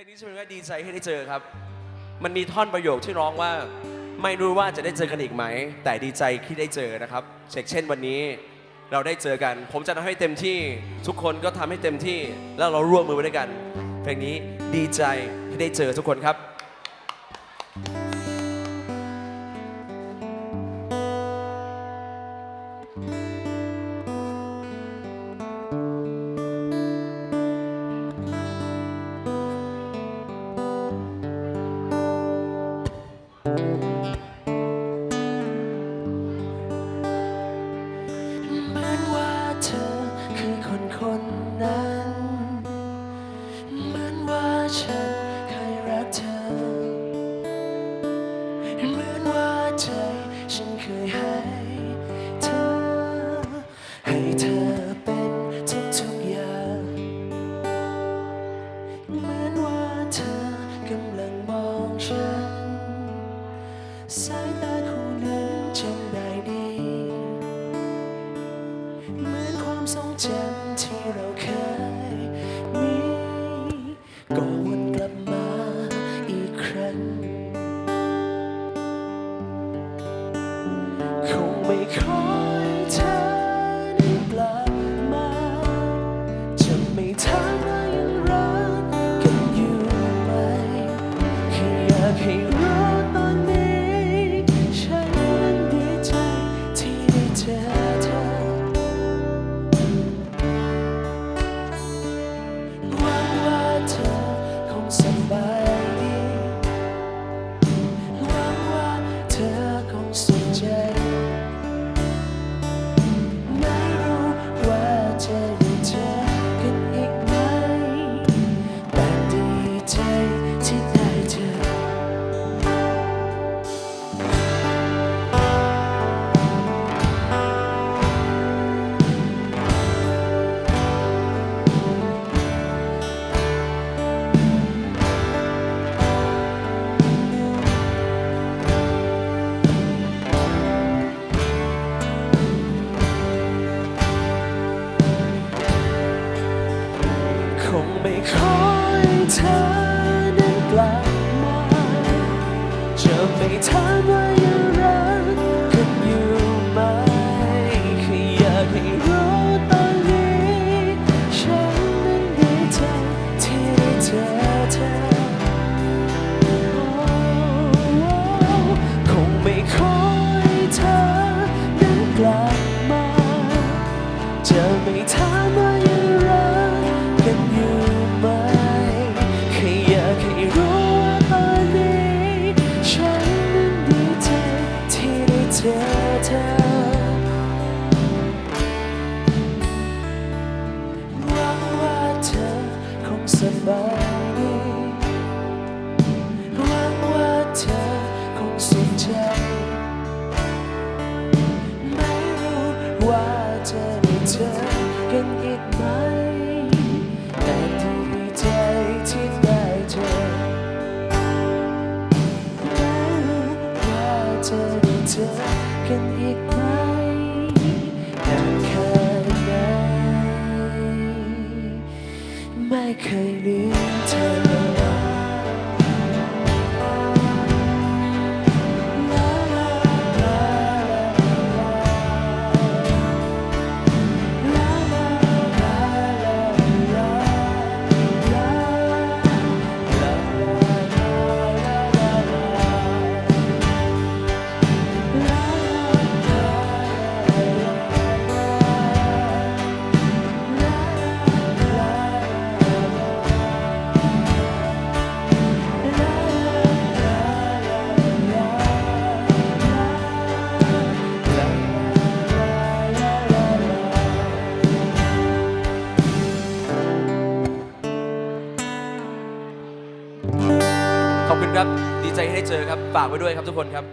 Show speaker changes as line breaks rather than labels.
พลงนี้จะเป็นว่าดีใจที่ได้เจอครับ มันมีท่อนประโยคที่ร้องว่า ไม่รู้ว่าจะได้เจอกันอีกไหม แต่ดีใจที่ได้เจอนะครับเช่นเช่นวันนี้เราได้เจอกัน ผมจะทำให้เต็มที่ทุกคนก็ทำให้เต็มที่แล้วเราร่วมมือไปด้วยกัน เพลงนี้ดีใจที่ได้เจอทุกคนครับ
เหมือนความทรงจำที่เราเคยมีก็วนกลับมาอีกครั้ง คงไม่ขอ คงไม่คอยเธอนั้นกลับมาจะไม่ถามว่า สบายหวังว่าเธอคงสุขใจ ไม่รู้ว่าจะได้เจอกันอีกไหม แต่ดีใจที่ได้เจอไม่รู้ว่าจะได้เจอกันอีกไหม
离开。你 คุณครับ ดีใจที่ได้เจอครับ ฝากไว้ด้วยครับทุกคนครับ